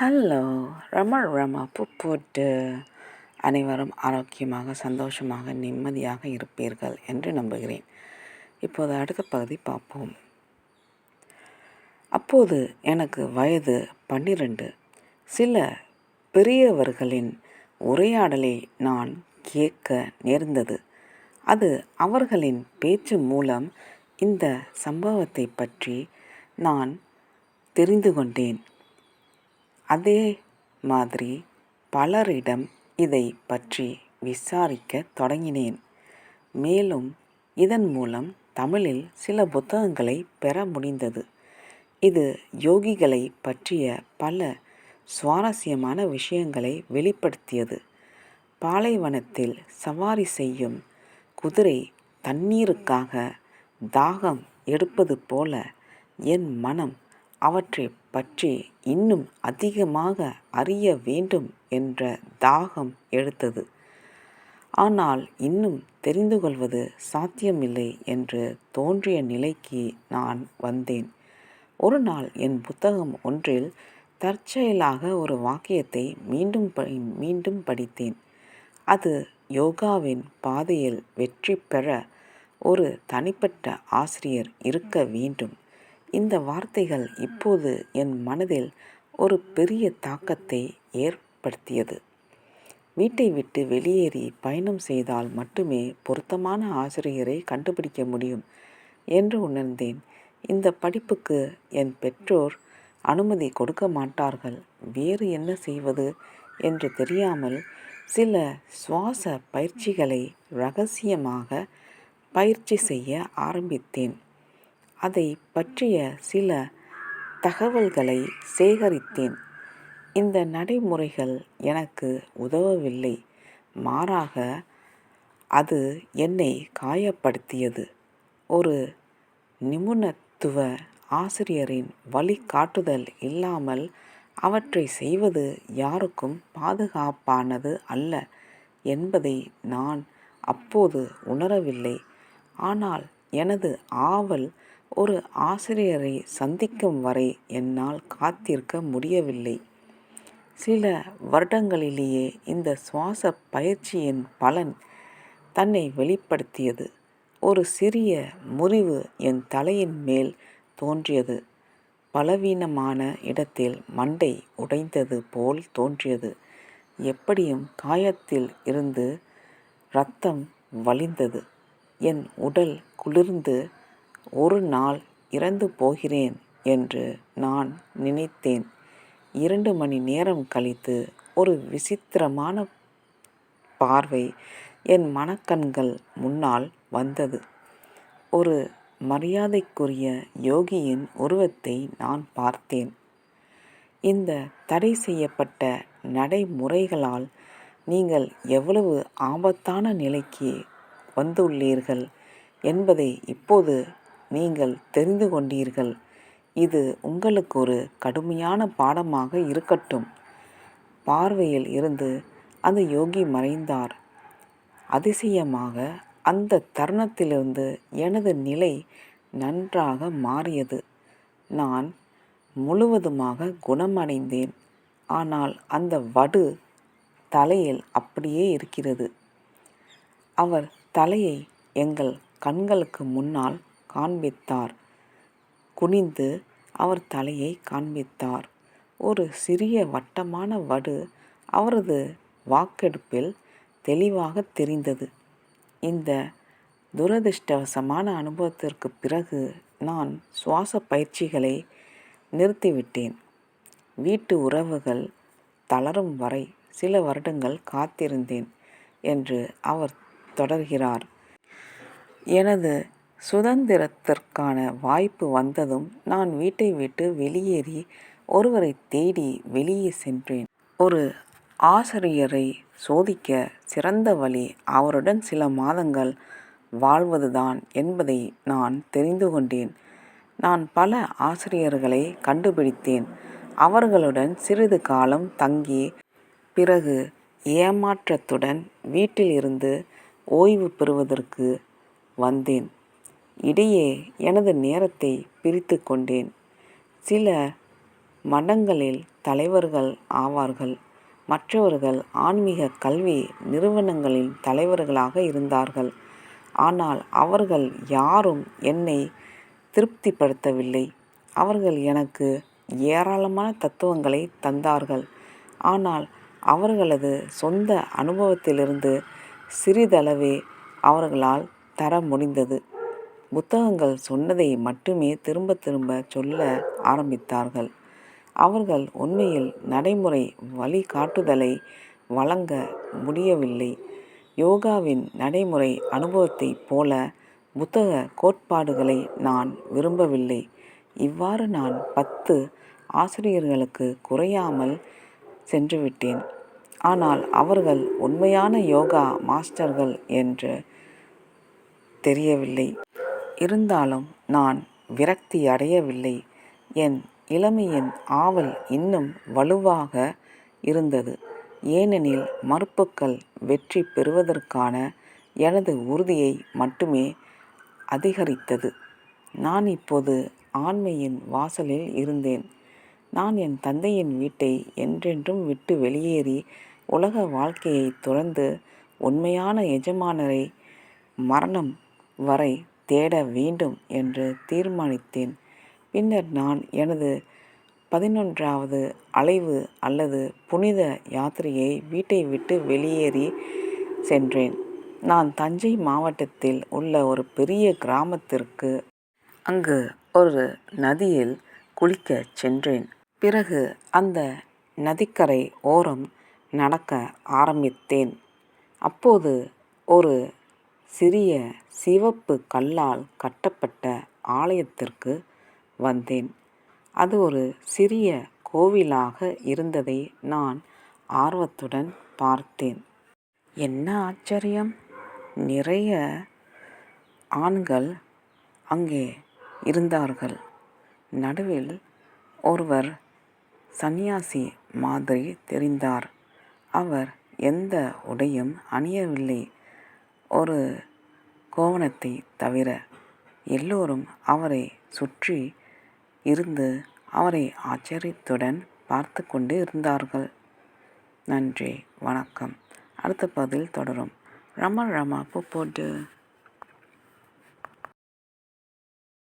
Hello ரம ரம. புட்டு அனைவரும் ஆரோக்கியமாக சந்தோஷமாக நிம்மதியாக இருப்பீர்கள் என்று நம்புகிறேன். இப்போது அடுத்த பகுதி பார்ப்போம். அப்போது எனக்கு வயது பன்னிரண்டு. சில பெரியவர்களின் உரையாடலை நான் கேட்க நேர்ந்தது. அது அவர்களின் பேச்சு மூலம் இந்த சம்பவத்தை பற்றி நான் தெரிந்து கொண்டேன். அதே மாதிரி பலரிடம் இதை பற்றி விசாரிக்க தொடங்கினேன். மேலும் இதன் மூலம் தமிழில் சில புத்தகங்களை பெற முடிந்தது. இது யோகிகளை பற்றிய பல சுவாரஸ்யமான விஷயங்களை வெளிப்படுத்தியது. பாலைவனத்தில் சவாரி செய்யும் குதிரை தண்ணீருக்காக தாகம் எடுப்பது போல என் மனம் அவற்றை பற்றி இன்னும் அதிகமாக அறிய வேண்டும் என்ற தாகம் எடுத்தது. ஆனால் இன்னும் தெரிந்து கொள்வது சாத்தியமில்லை என்று தோன்றிய நிலைக்கு நான் வந்தேன். ஒரு நாள் என் புத்தகம் ஒன்றில் தற்செயலாக ஒரு வாக்கியத்தை மீண்டும் படி மீண்டும் படித்தேன். அது யோகாவின் பாதையில் வெற்றி பெற ஒரு தனிப்பட்ட ஆசிரியர் இருக்க வேண்டும். இந்த வார்த்தைகள் இப்போது என் மனதில் ஒரு பெரிய தாக்கத்தை ஏற்படுத்தியது. வீட்டை விட்டு வெளியேறி பயணம் செய்தால் மட்டுமே பொருத்தமான ஆசிரியரை கண்டுபிடிக்க முடியும் என்று உணர்ந்தேன். இந்த படிப்புக்கு என் பெற்றோர் அனுமதி கொடுக்க மாட்டார்கள். வேறு என்ன செய்வது என்று தெரியாமல் சில சுவாச பயிற்சிகளை ரகசியமாக பயிற்சி செய்ய ஆரம்பித்தேன். அதை பற்றிய சில தகவல்களை சேகரித்தேன். இந்த நடைமுறைகள் எனக்கு உதவவில்லை. மாறாக அது என்னை காயப்படுத்தியது. ஒரு நிபுணத்துவ ஆசிரியரின் வழிகாட்டுதல் இல்லாமல் அவற்றை செய்வது யாருக்கும் பாதுகாப்பானது அல்ல என்பதை நான் அப்போது உணரவில்லை. ஆனால் எனது ஆவல் ஒரு ஆசிரியரை சந்திக்கும் வரை என்னால் காத்திருக்க முடியவில்லை. சில வருடங்களிலேயே இந்த சுவாச பயிற்சியின் பலன் தன்னை வெளிப்படுத்தியது. ஒரு சிறிய முறிவு என் தலையின் மேல் தோன்றியது. பலவீனமான இடத்தில் மண்டை உடைந்தது போல் தோன்றியது. எப்படியும் காயத்தில் இருந்து இரத்தம் வழிந்தது. என் உடல் குளிர்ந்து ஒரு நாள் இறந்து போகிறேன் என்று நான் நினைத்தேன். இரண்டு மணி நேரம் கழித்து ஒரு விசித்திரமான பார்வை என் மனக்கண்கள் முன்னால் வந்தது. ஒரு மரியாதைக்குரிய யோகியின் உருவத்தை நான் பார்த்தேன். இந்த தடை செய்யப்பட்ட நடைமுறைகளால் நீங்கள் எவ்வளவு ஆபத்தான நிலைக்கு வந்துள்ளீர்கள் என்பதை இப்போது நீங்கள் தெரிந்து கொண்டீர்கள். இது உங்களுக்கு ஒரு கடுமையான பாடமாக இருக்கட்டும். பார்வையில் இருந்து அந்த யோகி மறைந்தார். அதிசயமாக அந்த தருணத்திலிருந்து எனது நிலை நன்றாக மாறியது. நான் முழுவதுமாக குணமடைந்தேன். ஆனால் அந்த வடு தலையில் அப்படியே இருக்கிறது. அவர் தலையை எங்கள் கண்களுக்கு முன்னால் காண்பித்தார். குனிந்து அவர் தலையை காண்பித்தார். ஒரு சிறிய வட்டமான வடு அவரது வாக்கெடுப்பில் தெளிவாக தெரிந்தது. இந்த துரதிர்ஷ்டவசமான அனுபவத்திற்கு பிறகு நான் சுவாச பயிற்சிகளை நிறுத்திவிட்டேன். வீட்டு உறவுகள் தளரும் வரை சில வருடங்கள் காத்திருந்தேன் என்று அவர் தொடர்கிறார். எனது சுதந்திரத்திற்கான வாய்ப்பு வந்ததும் நான் வீட்டை விட்டு வெளியேறி ஒருவரை தேடி வெளியே சென்றேன். ஒரு ஆசிரியரை சோதிக்க சிறந்த வழி அவருடன் சில மாதங்கள் வாழ்வதுதான் என்பதை நான் தெரிந்து கொண்டேன். நான் பல ஆசிரியர்களை கண்டுபிடித்தேன். அவர்களுடன் சிறிது காலம் தங்கி பிறகு ஏமாற்றத்துடன் வீட்டில் இருந்து ஓய்வு பெறுவதற்கு வந்தேன். இடையே எனது நேரத்தை பிரித்து கொண்டேன். சில மடங்களில் தலைவர்கள் ஆவார்கள். மற்றவர்கள் ஆன்மீக கல்வி நிறுவனங்களின் தலைவர்களாக இருந்தார்கள். ஆனால் அவர்கள் யாரும் என்னை திருப்திப்படுத்தவில்லை. அவர்கள் எனக்கு ஏராளமான தத்துவங்களை தந்தார்கள். ஆனால் அவர்களது சொந்த அனுபவத்திலிருந்து சிறிதளவே அவர்களால் தர முடிந்தது. புத்தகங்கள் சொன்னதை மட்டுமே திரும்ப திரும்ப சொல்ல ஆரம்பித்தார்கள். அவர்கள் உண்மையில் நடைமுறை வழிகாட்டுதலை வழங்க முடியவில்லை. யோகாவின் நடைமுறை அனுபவத்தைப் போல புத்தக கோட்பாடுகளை நான் விரும்பவில்லை. இவ்வாறு நான் பத்து ஆசிரியர்களுக்கு குறையாமல் சென்றுவிட்டேன். ஆனால் அவர்கள் உண்மையான யோகா மாஸ்டர்கள் என்று தெரியவில்லை. இருந்தாலும் நான் விரக்தி அடையவில்லை. என் இளமையின் ஆவல் இன்னும் வலுவாக இருந்தது. ஏனெனில் மறுப்புக்கள் வெற்றி பெறுவதற்கான எனது உறுதியை மட்டுமே அதிகரித்தது. நான் இப்போது ஆண்மையின் வாசலில் இருந்தேன். நான் என் தந்தையின் வீட்டை என்றென்றும் விட்டு வெளியேறி உலக வாழ்க்கையை துறந்து உண்மையான எஜமானரை மரணம் வரை தேட வேண்டும் என்று தீர்மானித்தேன். பின்னர் நான் எனது பதினொன்றாவது அலைவு அல்லது புனித யாத்திரையை வீட்டை விட்டு வெளியேறி சென்றேன். நான் தஞ்சை மாவட்டத்தில் உள்ள ஒரு பெரிய கிராமத்திற்கு அங்கு ஒரு நதியில் குளிக்க சென்றேன். பிறகு அந்த நதிக்கரை ஓரம் நடக்க ஆரம்பித்தேன். அப்போது ஒரு சிறிய சிவப்பு கல்லால் கட்டப்பட்ட ஆலயத்திற்கு வந்தேன். அது ஒரு சிறிய கோவிலாக இருந்ததை நான் ஆர்வத்துடன் பார்த்தேன். என்ன ஆச்சரியம்? நிறைய ஆண்கள் அங்கே இருந்தார்கள். நடுவில் ஒருவர் சந்நியாசி மாதிரி தெரிந்தார். அவர் எந்த உடையும் அணியவில்லை. ஒரு கோவணத்தை தவிர எல்லோரும் அவரை சுற்றி இருந்து அவரை ஆச்சரியத்துடன் பார்த்து கொண்டு இருந்தார்கள். நன்றி வணக்கம். அடுத்த பதில் தொடரும். ரமா ரமா போட்டு.